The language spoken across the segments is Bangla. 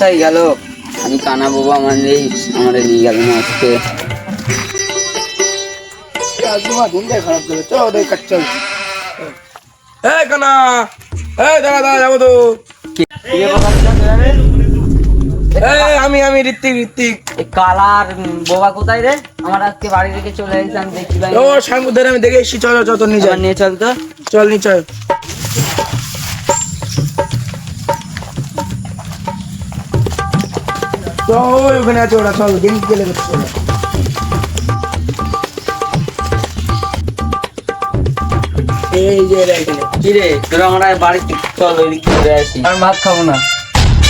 কোথায় গেল? আমি কানা বাবা মানে আমার নিয়ে গেল না আজকে। তোমার খারাপ করে চল ওদের কাজ চল। এই কানা এই দাঁড়া দাঁড়া যাব তো। এই আমি আমি ঋত্বিক ঋত্বিক। কালার বোবা কোথায় রে? আমার আজকে বাড়ি থেকে চলে এসেছে আমি দেখছি ভাই। ও আমি দেখে এসছি। চল চল তোর নিয়ে নিয়ে চল তো। চল নি চল। তো ওই ওখানে আছে ওরা চল গেম গেলে করছে ওরা। এই যে এরা এখানে কি রে তোরা আমরা বাড়ি চল ওইদিকে ঘুরে আসি। আর ভাত খাব না।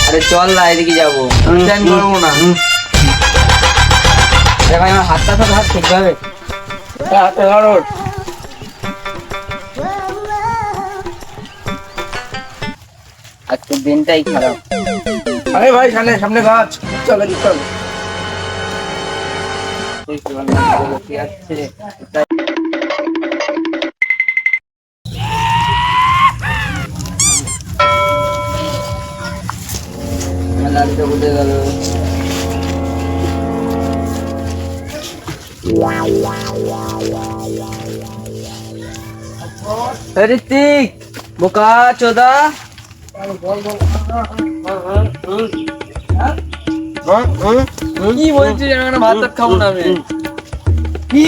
আরে চল না এদিকে যাব। প্ল্যান করব না। আরে ভাই আমার হাতটা তো হাত ঠিক হবে হাতে ধরো আজকের দিনটাই খারাপ। আরে ভাই সামনে সামনে গাছ। চল চল। উঠে ঋতিক বোকা চোদা। কি বলছিস আমি ভাত খাব না আমি কি?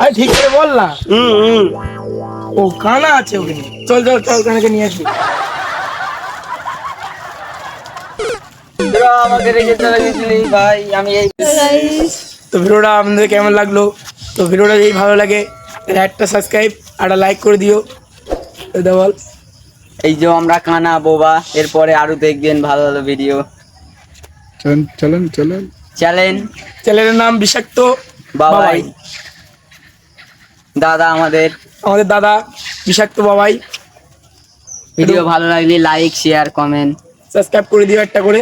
আরে ঠিক করে বল না। ও কানা আছে ওখানে। চল চল চল কানাকে নিয়ে আসবি আমাকে রেখে চলে গেছিলি ভাই আমি এই তো ভিডিওটা আপনাদের কেমন লাগল? তো ভিডিওটা যদি ভালো লাগে তাহলে একটা সাবস্ক্রাইব আর একটা লাইক করে দিও। তো বল এই যে আমরা কানা বোবা এরপরে আরও দেখবেন ভালো ভালো ভিডিও চলেন চলেন চলেন। চ্যালেঞ্জ চ্যানেলের নাম বিষাক্ত। বাবাই। বাবাই। দাদা আমাদের। আমাদের দাদা বিষাক্ত বাবাই। ভিডিও ভালো লাগলে লাইক শেয়ার কমেন্ট সাবস্ক্রাইব করে দিও একটা করে।